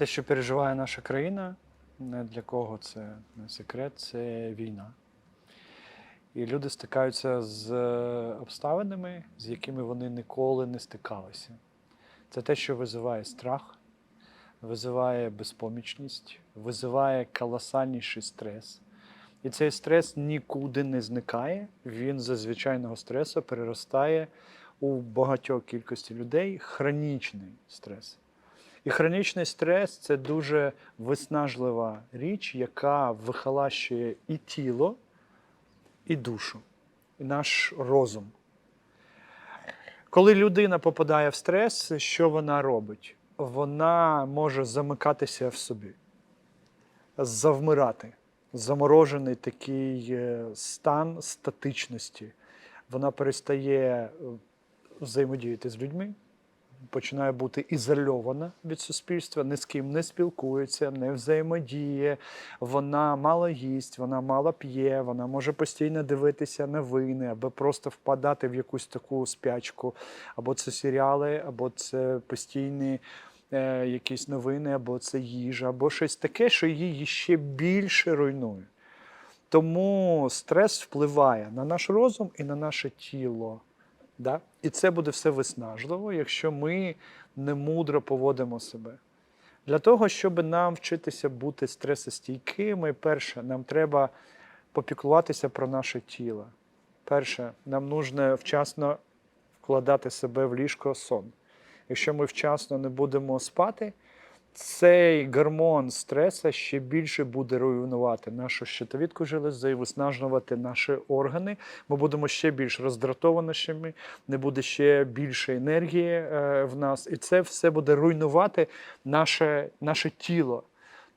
Те, що переживає наша країна, не для кого це не секрет, це війна. І люди стикаються з е, обставинами, з якими вони ніколи не стикалися. Це те, що визиває страх, визиває безпомічність, визиває колосальніший стрес. І цей стрес нікуди не зникає. Він з звичайного стресу переростає у багатьох кількості людей хронічний стрес. І хронічний стрес це дуже виснажлива річ, яка вихолащує і тіло, і душу, і наш розум. Коли людина попадає в стрес, що вона робить? Вона може замикатися в собі, завмирати. Заморожений такий е, стан статичності. Вона перестає е, взаємодіяти з людьми, починає бути ізольована від суспільства, ні з ким не спілкується, не взаємодіє. Вона мало їсть, вона мало п'є, вона може постійно дивитися новини, або просто впадати в якусь таку спячку. Або це серіали, або це постійні е, якісь новини, або це їжа, або щось таке, що її ще більше руйнує. Тому стрес впливає на наш розум і на наше тіло. Да? І це буде все виснажливо, якщо ми не мудро поводимо себе. Для того, щоб нам вчитися бути стресостійкими, перше, нам треба попіклуватися про наше тіло. Перше, нам нужно вчасно вкладати себе в ліжко сон. Якщо ми вчасно не будемо спати, цей гормон стреса ще більше буде руйнувати нашу щитовідку железу і виснажувати наші органи. Ми будемо ще більш роздратованішими, не буде ще більше енергії е, в нас, і це все буде руйнувати наше, наше тіло.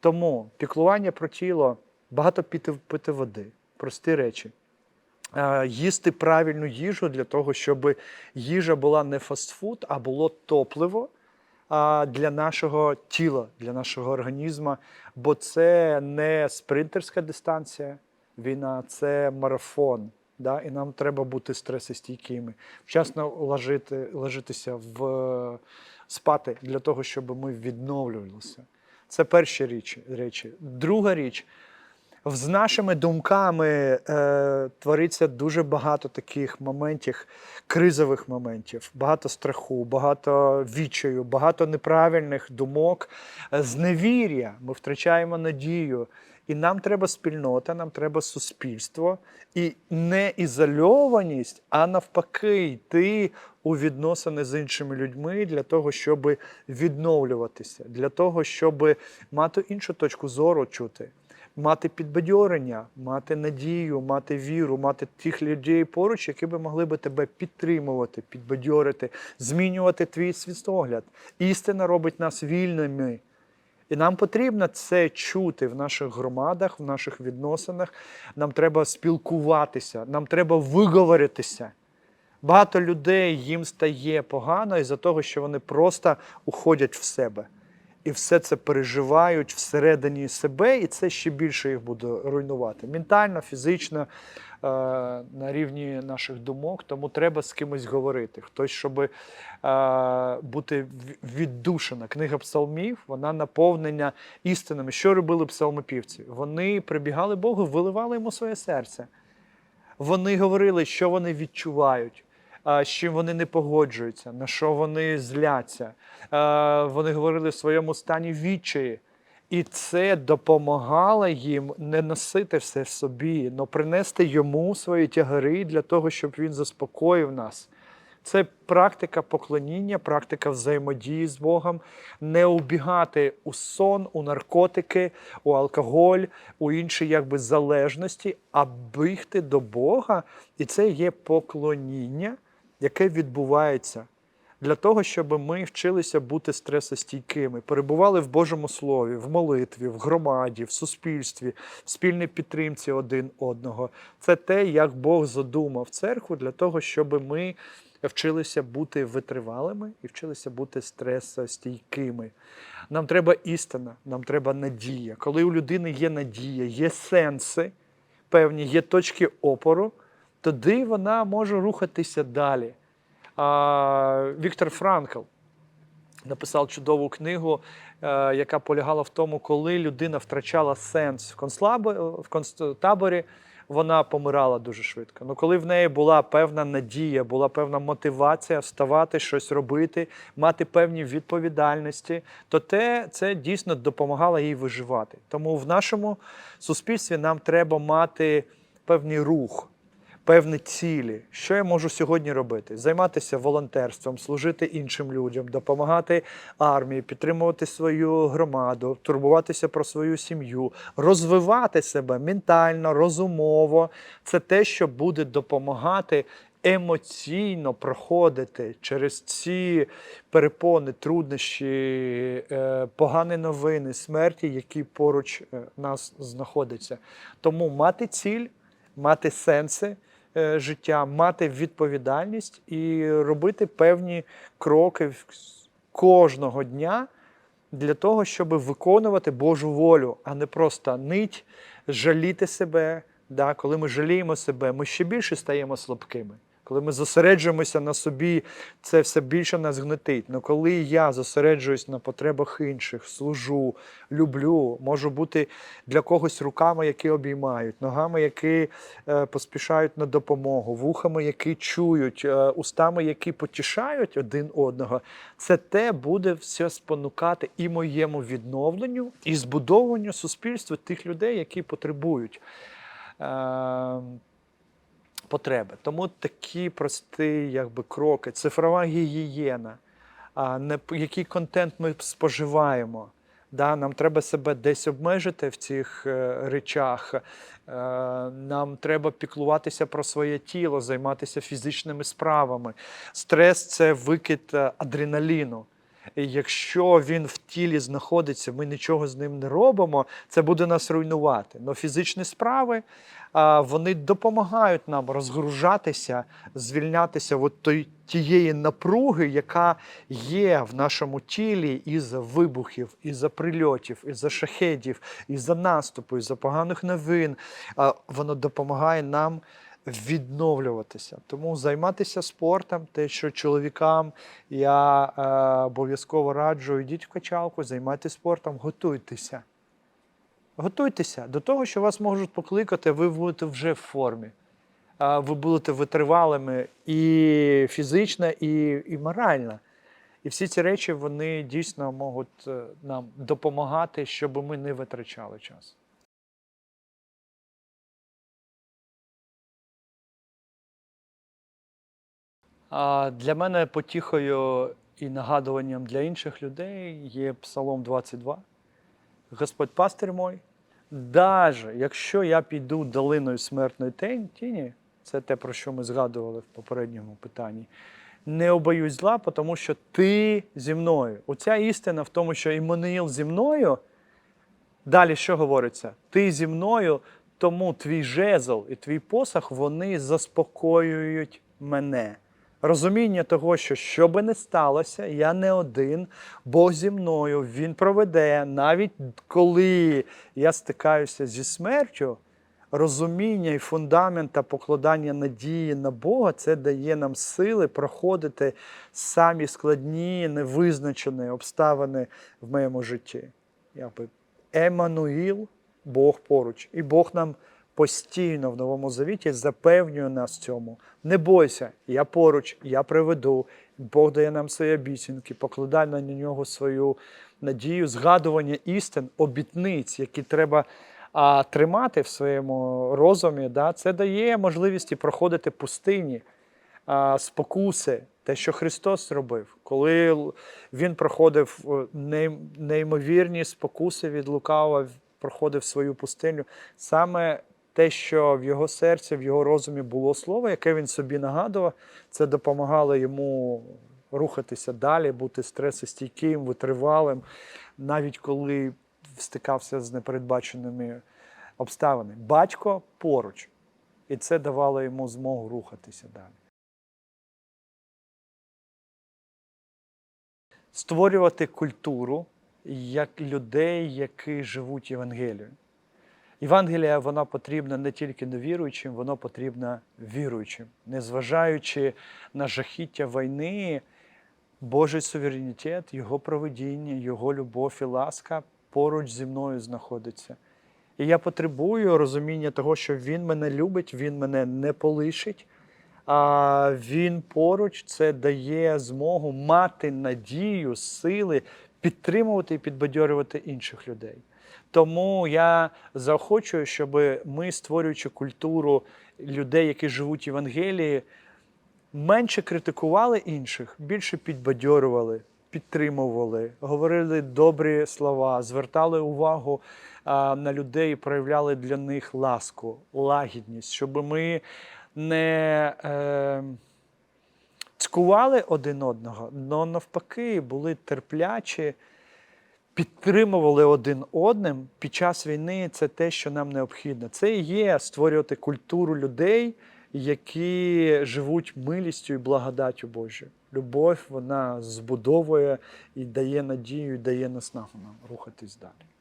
Тому піклування про тіло, багато піти пити води, прості речі. Е, Їсти правильну їжу для того, щоб їжа була не фастфуд, а було топливо для нашого тіла, для нашого організму, бо це не спринтерська дистанція, війна, це марафон. Да? І нам треба бути стресостійкими, вчасно ложити, ложитися в спати для того, щоб ми відновлювалися. Це перші речі. Друга річ. З нашими думками е, твориться дуже багато таких моментів, кризових моментів, багато страху, багато відчаю, багато неправильних думок, е, зневір'я. Ми втрачаємо надію. І нам треба спільнота, нам треба суспільство і не ізольованість, а навпаки, йти у відносини з іншими людьми для того, щоб відновлюватися, для того, щоб мати іншу точку зору чути мати підбадьорення, мати надію, мати віру, мати тих людей поруч, які би могли би тебе підтримувати, підбадьорити, змінювати твій світогляд. Істина робить нас вільними. І нам потрібно це чути в наших громадах, в наших відносинах. Нам треба спілкуватися, нам треба виговоритися. Багато людей їм стає погано із-за того, що вони просто уходять в себе і все це переживають всередині себе, і це ще більше їх буде руйнувати. Ментально, фізично, е, на рівні наших думок, тому треба з кимось говорити. Хтось, щоб е, бути віддушена. Книга псалмів, вона наповнення істинами. Що робили псалмопівці? Вони прибігали Богу, виливали йому своє серце. Вони говорили, що вони відчувають з чим вони не погоджуються, на що вони зляться. Вони говорили в своєму стані відчаї. І це допомагало їм не носити все в собі, але принести йому свої тягари для того, щоб він заспокоїв нас. Це практика поклоніння, практика взаємодії з Богом, не убігати у сон, у наркотики, у алкоголь, у інші якби залежності, а бігти до Бога. І це є поклоніння яке відбувається для того, щоб ми вчилися бути стресостійкими, перебували в Божому Слові, в молитві, в громаді, в суспільстві, в спільній підтримці один одного. Це те, як Бог задумав церкву для того, щоб ми вчилися бути витривалими і вчилися бути стресостійкими. Нам треба істина, нам треба надія. Коли у людини є надія, є сенси, певні, є точки опору тоді вона може рухатися далі. А, Віктор Франкл, написав чудову книгу, е, яка полягала в тому, коли людина втрачала сенс в концлабо- в концтаборі, вона помирала дуже швидко. Ну, коли в неї була певна надія, була певна мотивація вставати, щось робити, мати певні відповідальності, то те це дійсно допомагало їй виживати. Тому в нашому суспільстві нам треба мати певний рух певні цілі. Що я можу сьогодні робити? Займатися волонтерством, служити іншим людям, допомагати армії, підтримувати свою громаду, турбуватися про свою сім'ю, розвивати себе ментально, розумово. Це те, що буде допомагати. Емоційно проходити через ці перепони, труднощі, е, погані новини, смерті, які поруч е, нас знаходяться. Тому мати ціль, мати сенси життя, мати відповідальність і робити певні кроки кожного дня для того, щоб виконувати Божу волю, а не просто нить, жаліти себе. Да? Коли ми жаліємо себе, ми ще більше стаємо слабкими. Коли ми зосереджуємося на собі, це все більше нас гнетить. Але коли я зосереджуюсь на потребах інших, служу, люблю, можу бути для когось руками, які обіймають, ногами, які е, поспішають на допомогу, вухами, які чують, е, устами, які потішають один одного, це те буде все спонукати і моєму відновленню, і збудовуванню суспільства тих людей, які потребують. Е, потреби. Тому такі прості якби, кроки, цифрова гігієна, який контент ми споживаємо. Да, нам треба себе десь обмежити в цих е, речах. Е, нам треба піклуватися про своє тіло, займатися фізичними справами. Стрес це викид е, адреналіну. Якщо він в тілі знаходиться, ми нічого з ним не робимо, це буде нас руйнувати. Но фізичні справи вони допомагають нам розгружатися, звільнятися от тієї напруги, яка є в нашому тілі із-за вибухів, із-за прильотів, із-за шахедів, із-за наступу, із-за поганих новин. Воно допомагає нам відновлюватися. Тому займатися спортом, те, що чоловікам я е, обов'язково раджу, йдіть в качалку, займайтеся спортом, готуйтеся. Готуйтеся до того, що вас можуть покликати, ви будете вже в формі. Ви будете витривалими і фізично, і, і морально. І всі ці речі вони дійсно можуть е, нам допомагати, щоб ми не витрачали час. Для мене потіхою і нагадуванням для інших людей є Псалом 22. Господь пастир мой, даже якщо я піду долиною смертної тіні, це те, про що ми згадували в попередньому питанні, не обоюсь зла, тому що ти зі мною. Оця істина в тому, що Іммануїл зі мною, далі що говориться? Ти зі мною, тому твій жезл і твій посох вони заспокоюють мене. Розуміння того, що що би не сталося, я не один, Бог зі мною, Він проведе, навіть коли я стикаюся зі смертю, розуміння і фундамент та покладання надії на Бога це дає нам сили проходити самі складні, невизначені обставини в моєму житті. Якби Еммануїл, Бог поруч. І Бог нам постійно в Новому Завіті запевнює нас цьому. Не бойся, я поруч, я приведу. Бог дає нам свої обіцянки, покладай на нього свою надію, згадування істин, обітниць, які треба а, тримати в своєму розумі. Да? Це дає можливість проходити пустині, а, спокуси, те, що Христос робив, коли Він проходив е, неймовірні спокуси від лукава, проходив свою пустиню. Саме те, що в його серці, в його розумі було слово, яке він собі нагадував, це допомагало йому рухатися далі, бути стресостійким, витривалим, навіть коли стикався з непередбаченими обставинами. Батько поруч. І це давало йому змогу рухатися далі. Створювати культуру як людей, які живуть Євангелією. Євангелія вона потрібна не тільки невіруючим, воно потрібна віруючим. Незважаючи на жахіття війни, Божий суверенітет, Його проведіння, Його любов і ласка поруч зі мною знаходиться. І я потребую розуміння того, що Він мене любить, Він мене не полишить. А він поруч це дає змогу мати надію, сили підтримувати і підбадьорювати інших людей. Тому я заохочую, щоб ми, створюючи культуру людей, які живуть в Євангелії, менше критикували інших, більше підбадьорювали, підтримували, говорили добрі слова, звертали увагу а, на людей проявляли для них ласку, лагідність, щоб ми не е, цькували один одного, але навпаки були терплячі, підтримували один одним під час війни. Це те, що нам необхідно. Це і є створювати культуру людей, які живуть милістю і благодаттю Божою. Любов вона збудовує і дає надію, і дає наснагу нам рухатись далі.